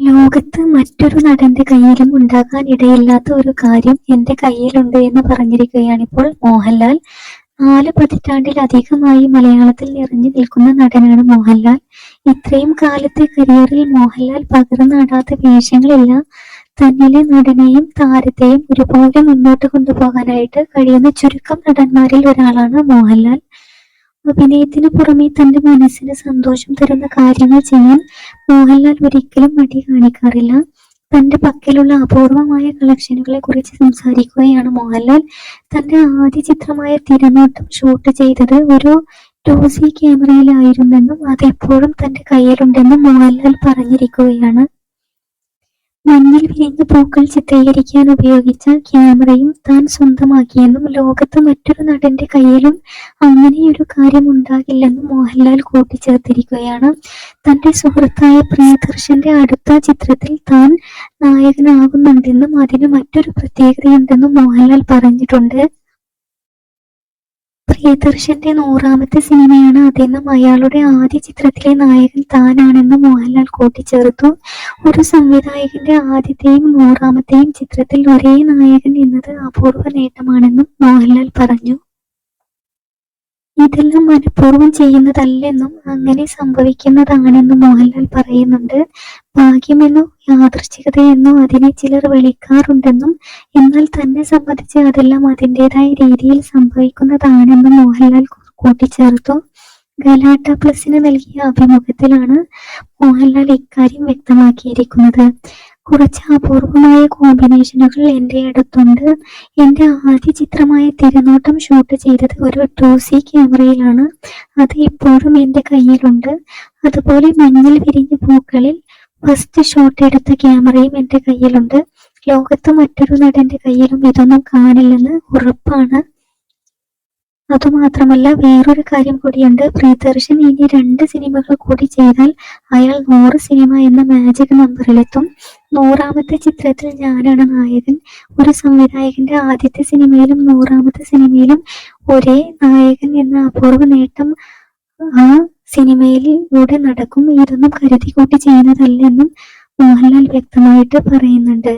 ലോകത്ത് മറ്റൊരു നടന്റെ കയ്യിലും ഉണ്ടാകാൻ ഇടയില്ലാത്ത ഒരു കാര്യം എന്റെ കയ്യിലുണ്ട് എന്ന് പറഞ്ഞിരിക്കുകയാണിപ്പോൾ മോഹൻലാൽ. നാല് പതിറ്റാണ്ടിലധികമായി മലയാളത്തിൽ നിറഞ്ഞു നിൽക്കുന്ന നടനാണ് മോഹൻലാൽ. ഇത്രയും കാലത്തെ കരിയറിൽ മോഹൻലാൽ പകർന്നാടാത്ത വേഷങ്ങളില്ല തന്നിലെ നടനെയും താരത്തെയും ഒരുപോലെ മുന്നോട്ട് കൊണ്ടുപോകാനായിട്ട് കഴിയുന്ന ചുരുക്കം നടന്മാരിൽ ഒരാളാണ് മോഹൻലാൽ. അഭിനയത്തിന് പുറമെ തന്റെ മനസ്സിന് സന്തോഷം തരുന്ന കാര്യങ്ങൾ ചെയ്യാൻ മോഹൻലാൽ ഒരിക്കലും മടി കാണിക്കാറില്ല. തന്റെ പക്കലുള്ള അപൂർവമായ കളക്ഷനുകളെ കുറിച്ച് സംസാരിക്കുകയാണ് മോഹൻലാൽ. തന്റെ ആദ്യ ചിത്രമായ തിരനോട്ടം ഷൂട്ട് ചെയ്തത് ഒരു ടു സി ക്യാമറയിലായിരുന്നെന്നും അത് ഇപ്പോഴും തന്റെ കയ്യിലുണ്ടെന്നും മോഹൻലാൽ പറഞ്ഞിരിക്കുകയാണ്. മഞ്ഞിൽ വിരിഞ്ഞ പൂക്കൾ ചിത്രീകരിക്കാൻ ഉപയോഗിച്ച ക്യാമറയും താൻ സ്വന്തമാക്കിയെന്നും ലോകത്ത് മറ്റൊരു നടന്റെ കയ്യിലും അങ്ങനെയൊരു കാര്യം ഉണ്ടാകില്ലെന്നും മോഹൻലാൽ കൂട്ടിച്ചേർത്തിരിക്കുകയാണ്. തന്റെ സുഹൃത്തായ പ്രിയദർശന്റെ അടുത്ത ചിത്രത്തിൽ താൻ നായകനാകുന്നുണ്ടെന്നും അതിന് മറ്റൊരു പ്രത്യേകതയുണ്ടെന്നും മോഹൻലാൽ പറഞ്ഞിട്ടുണ്ട്. പ്രിയദർശന്റെ നൂറാമത്തെ സിനിമയാണ് അതെന്നും അയാളുടെ ആദ്യ ചിത്രത്തിലെ നായകൻ താനാണെന്ന് മോഹൻലാൽ കൂട്ടിച്ചേർത്തു. ഒരു സംവിധായകന്റെ ആദ്യത്തെയും നൂറാമത്തെയും ചിത്രത്തിൽ ഒരേ നായകൻ എന്നത് അപൂർവ നേട്ടമാണെന്നും മോഹൻലാൽ പറഞ്ഞു. ഇതെല്ലാം മനഃപൂർവം ചെയ്യുന്നതല്ലെന്നും അങ്ങനെ സംഭവിക്കുന്നതാണെന്നും മോഹൻലാൽ പറയുന്നുണ്ട്. ഭാഗ്യമെന്നോ യാദൃശ്ചികതയെന്നോ അതിനെ ചിലർ വിളിക്കാറുണ്ടെന്നും എന്നാൽ തന്നെ സംബന്ധിച്ച് അതെല്ലാം അതിന്റെതായ രീതിയിൽ സംഭവിക്കുന്നതാണെന്നും മോഹൻലാൽ കൂട്ടിച്ചേർത്തു. ഗലാട്ട പ്ലസിന് നൽകിയ അഭിമുഖത്തിലാണ് മോഹൻലാൽ ഇക്കാര്യം വ്യക്തമാക്കിയിരിക്കുന്നത്. കുറച്ച് അപൂർവമായ കോമ്പിനേഷനുകൾ എന്റെ അടുത്തുണ്ട്. എന്റെ ആദ്യ ചിത്രമായ തിരുനോട്ടം ഷൂട്ട് ചെയ്തത് ഒരു ടു സി ക്യാമറയിലാണ്. അത് ഇപ്പോഴും എന്റെ കയ്യിലുണ്ട്. അതുപോലെ മഞ്ഞിൽ വിരിഞ്ഞ പൂക്കളിൽ ഫസ്റ്റ് ഷോട്ട് എടുത്ത ക്യാമറയും എന്റെ കയ്യിലുണ്ട്. ലോകത്ത് മറ്റൊരു നടന്റെ കയ്യിലും ഇതൊന്നും കാണില്ലെന്ന് ഉറപ്പാണ്. അതുമാത്രമല്ല വേറൊരു കാര്യം കൂടിയുണ്ട്. പ്രിയദർശൻ ഇനി രണ്ട് സിനിമകൾ കൂടി ചെയ്താൽ അയാൾ നൂറ് സിനിമ എന്ന മാജിക് നമ്പറിലെത്തും നൂറാമത്തെ ചിത്രത്തിൽ ഞാനാണ് നായകൻ. ഒരു സംവിധായകന്റെ ആദ്യത്തെ സിനിമയിലും നൂറാമത്തെ സിനിമയിലും ഒരേ നായകൻ എന്ന അപൂർവ നേട്ടം ആ സിനിമയിലൂടെ നടക്കും ഇതൊന്നും കരുതി കൂട്ടി ചെയ്യുന്നതല്ലെന്നും മോഹൻലാൽ വ്യക്തമായിട്ട് പറയുന്നുണ്ട്.